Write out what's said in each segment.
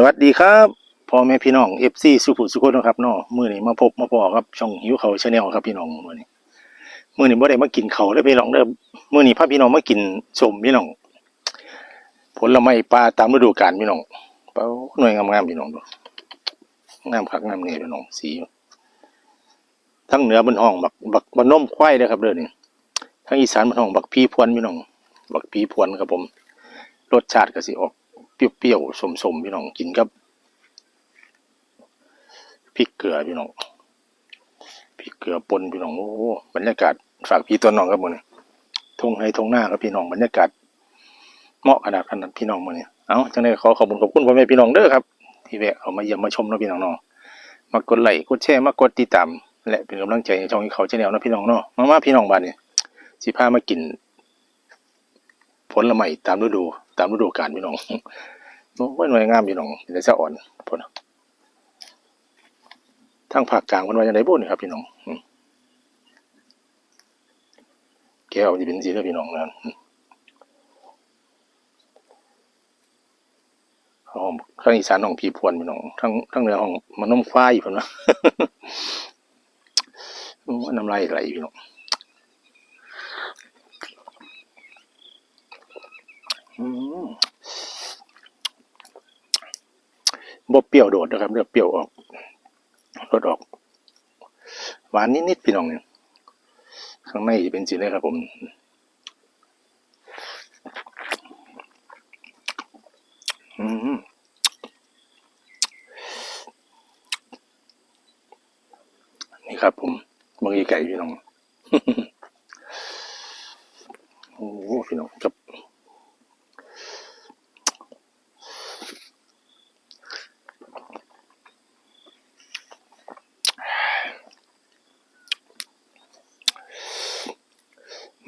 สวัสดีครับพ่อแม่พี่น้องเอฟซีสุขุสุขนะครับเนาะมื้อนี้มาพบมาพอครับช่องหิวเขาชาแนลครับพี่น้องมื้อนี้มื้อนี้บ่ได้มากินเขาวเด้อพี่น้องเด้อมื้อนี้พาพี่น้องมากินสมพี่น้องผลไม้ปลาตามฤดูกาลพี่น้องเป้าหน่วยงามๆพี่น้องดูงามคักงามเนี่พี่น้องสีทั้งเหนือมันห้องบักบักบนมควายเด้อครับเด้อนี่ทั้งอีสานมันห้องบักพีพวนพี่น้อง บักพีพวนครับผม รสชาติก็สิออก เปรี้ยวๆสมๆพี่น้องกินกับพริกเกลือพี่น้องพริกเกลือปนพี่น้องโอ้บรรยากาศฝากพี่ตัวน้องครับมือนี้ทงให้ทงหน้าครับพี่น้องบรรยากาศเหมาะขนาดขนาดพี่น้องมือนี้เอ้าจังได๋ขอขอบคุณขอบคุณพ่อแม่พี่น้องเด้อครับ ที่แวะเอามาเยี่ยมมาชมนะพี่น้องเนาะมากดไลค์กดแชร์มากดติดตามและเป็นกำลังใจให้ช่องเขาเชาแนลนะพี่น้องเนาะมามาพี่น้องบ้านนี้สิพามากินผลไม้ตามฤดู ตามฤดูกาลพี่น้องโอ้ยหน่วยงามพี่น้องเป็นแต่สะอ่อนพ่นะทางภาคกลางเพิ่นว่าจังได๋บ่นี่ครับพี่น้องแก้วนี่เป็นสีเด้อพี่น้องนะอืมห้องทางอีสานห้องผีพวนพี่น้องทางทางเหนือห้องมันนมควายพิ่นว่าโอ้ยน้ำลายไหลพี่น้องอืม บ่เปรี้ยวโดดนะครับเลือเปรี้ยวออกรสออก หวานนิดๆพี่น้องเนี่ยข้างในจะเป็นสีเลยครับผมอืมนี่ครับผมมังอีไก่พี่น้อง โอ้โหพี่น้องกับ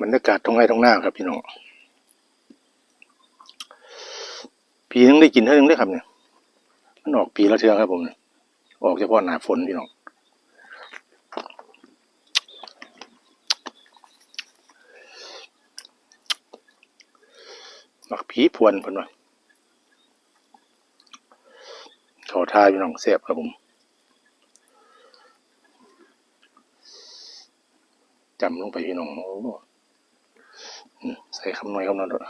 บรรยากาศตรงไร่ตรงหน้าครับพี่น้องปีนึงได้กินเท่านึงได้ครับเนี่ยมันออกปีละเทือครับผมออกเฉพาะหน้าฝนพี่น้องหมักผีพวนพิ่นว่าเขาทายพี่น้องแซ่บครับผมจำลงไปพี่น้องโอ้ ใส่คำน้อยคำนั้นด้วย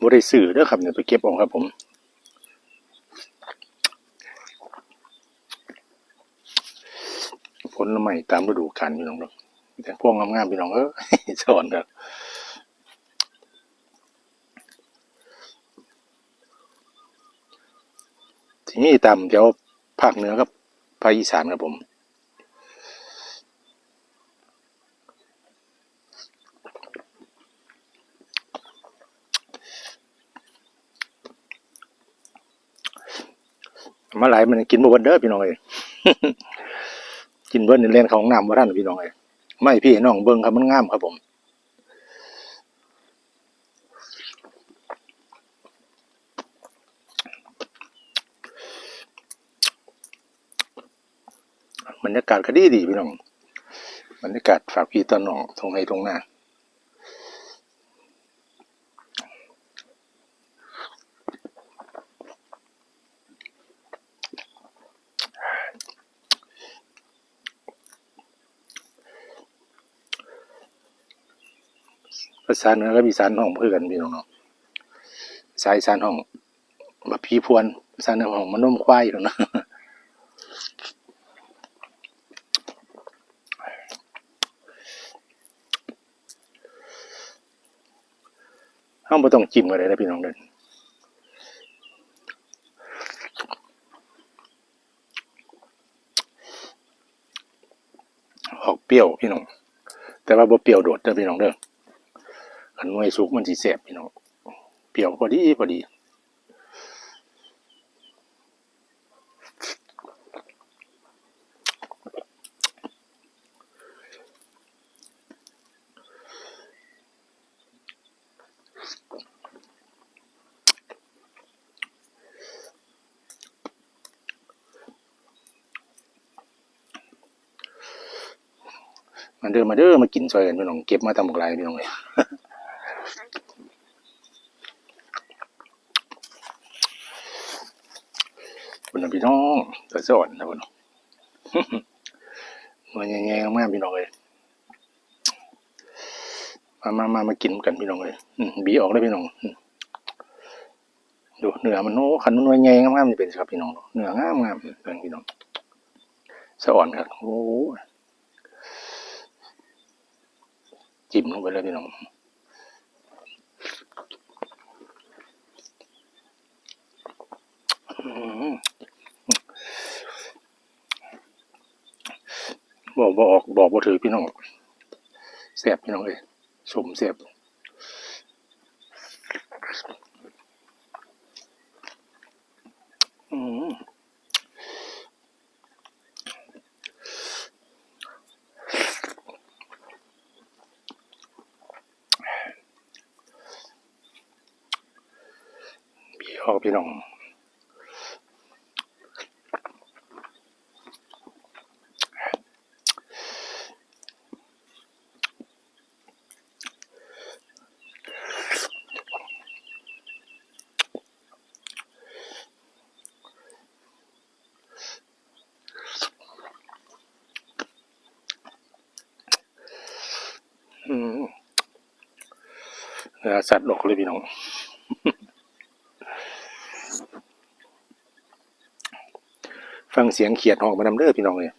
บ่ได้ซื้อเด้อครับเนี่ยไปเก็บเอาครับผมผลไม้ตามฤดูกาลพี่น้องเนาะแต่พวกงามๆพี่น้องเออสอนครับที่นี่ตามแถว ภาคเหนือครับภาคอีสานครับผม มาหลายมันกินบ่เบิดเด้อพี่น้องเอ้ยกินเบิดนี่เล่นของน้ำบ่ทันพี่น้องเอ้ยไม่พี่น้องเบิ่งครับมันงามครับผม บรรยากาศก็ดีดีพี่น้องบรรยากาศฝากพี่ตอนน้องตรงไหนตรงหน้าภาษาเหนือกับอีสานห้องเพื่อกันพี่น้องเนาะภาษาอีสานห้องแบบพีพวนภาษาเหนือห้องมันนุ่มควายอยู่เนาะ ห้องบ่ต้องจิ้มอะไรนะพี่น้องเดินออกเปรี้ยวพี่น้อง แต่ว่าบ่เปรี้ยวโดดเด้อพี่น้องเด้อขันมวยสุกมันสิแสบพี่น้อง เปรี้ยวพอดีพอดี มาเด้อมาเด้อมากินซอยกันพี่น้องเก็บมาทำบักลายพี่น้องเลยคุณพี่น้องตะสอนนะพี่น้องมันแง่ๆมากพี่น้องเลยมามามามากินกันพี่น้องเลยบีออกเลยพี่น้องดูเนื้อมันโอ้ขันมันแง่ๆงามๆจะเป็นครับพี่น้องเนื้องามงามๆเบิ่งพี่น้องสอนครับโอ้ย จิ้มลงไปเลยพี่น้องบอกบอกออกบอกบ่ถือพี่น้องแสบพี่น้องเลยสมแสบอืม พี่ออกพี่น้องสัตว์ดอกเลยพี่น้อง ฟังเสียงเขียดห้องมานำเด้อพี่น้องเนี่ย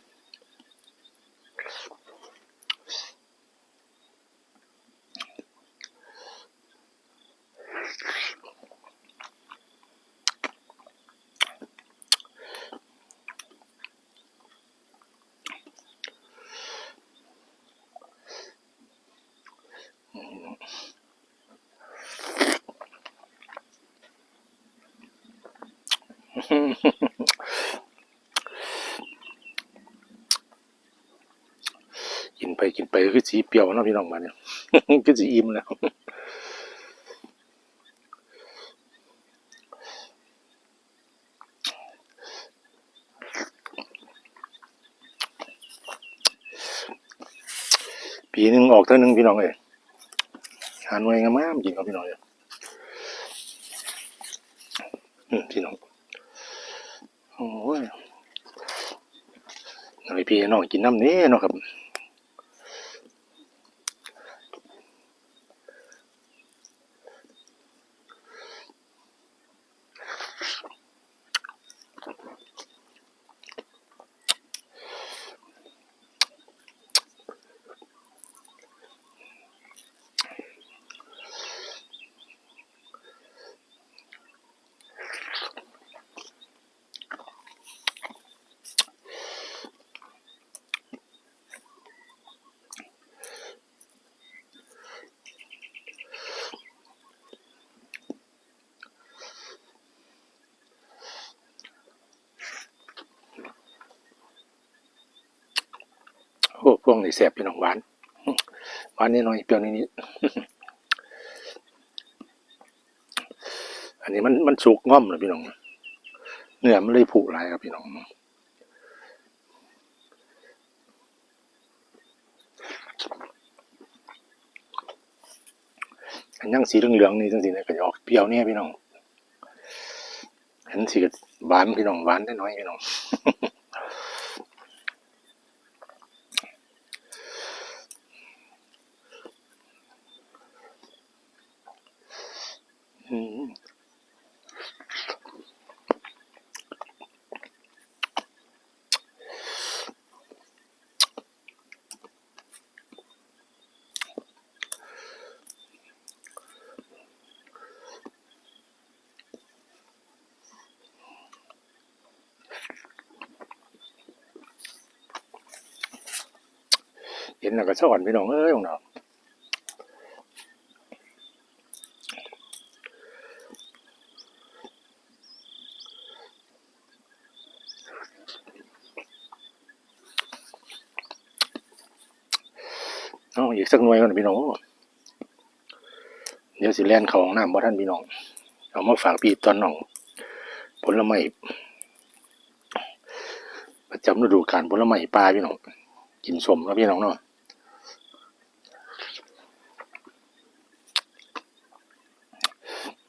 กินไปกินไปคือสีเปรี้ยวนะพี่น้องมาเนี่ยคือสีอิ่มแล้วปีหนึ่งออกเท่านึงพี่น้องเลยหาหน่วยงามๆกินกับพี่น้องเลยอืมพี่น้องโอ้ยหน่อยพี่น้องกินน้ำนี้เนาะครับ วกนี้แสบพี่น้องหวานหวานนิดหน่อยเปรี้ยวนิดๆอันนี้มันมันสุกง่อมเลยพี่น้องเนื้อมันเลยผุหลายครับพี่น้องอันยังสีเหลืองๆนี่จังสิเนี่ยก็จะออกเปรี้ยวเนี่ยพี่น้องอันสีก็หวานพี่น้องหวานได้น้อยพี่น้อง เห็นแล้วก็สอนพี่น้องเอ้ยของ น่วยก่อนพี่น้อง เดี๋ยวสิแล่นเขาของน้ำบ่ท่านพี่น้อง เอามาฝากพี่ตอนน้อง ผลไม้ประจำฤดูกาลผลไม้ปลาพี่น้อง กินสมแล้วพี่น้องเนาะ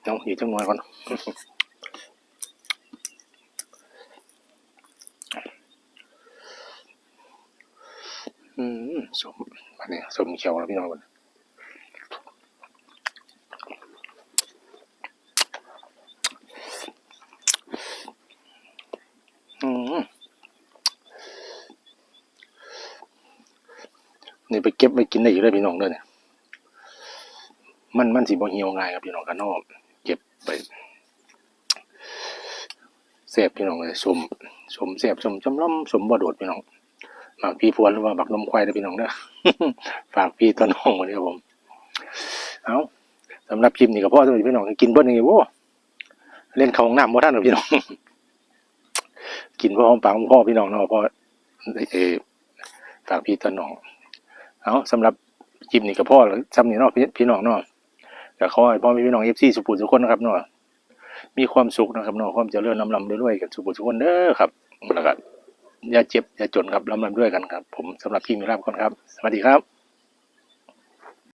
น้องหิวจังหวยก่อนอืมสม？ มอันนี้สมเขียวแล้วพี่น้องมันอืมนี่ไปเก็บไปกินได้อยู่เลยพี่น้องเด้อเนี่ยมันมันสิบ่เหี่ยวง่ายครับพี่น้องกันนอกเก็บไปเสียบพี่น้องเลยสมสมเสียบสมจำล้อมสมบ่โดดพี่น้อง หมากพี่พวนหรือว่าบักนมควายเด้พี่น้องเด้อฝากพี่ต้นน้องวันนี้ครับผมเอาสำหรับคลิปนี้ก็พอสำหรับพี่น้องกินเบิ้ลนี่โว้เล่นเขาห้องน้ำบ่ท่านหรอพี่น้อง กินพ่อหอมปากหอมพ่อพี่น้องเนาะพอเออฝากพี่ต้นน้องเอาสำหรับคลิปนี้ก็พอแล้วซ้ำนี่เนาะพี่พี่น้องเนาะก็ขอให้พ่อพี่น้องเอฟซีสุขุมสุขคนนะครับเนาะมีความสุขนะครับเนาะความเจริญลำลำด้วยๆกันสุขุมสุขคนเด้อครับแล้วก็ อย่าเจ็บอย่าจนครับลำลำด้วยกันครับ ผมสำหรับคลิปนี้ลาไปก่อนครับ สวัสดีครับ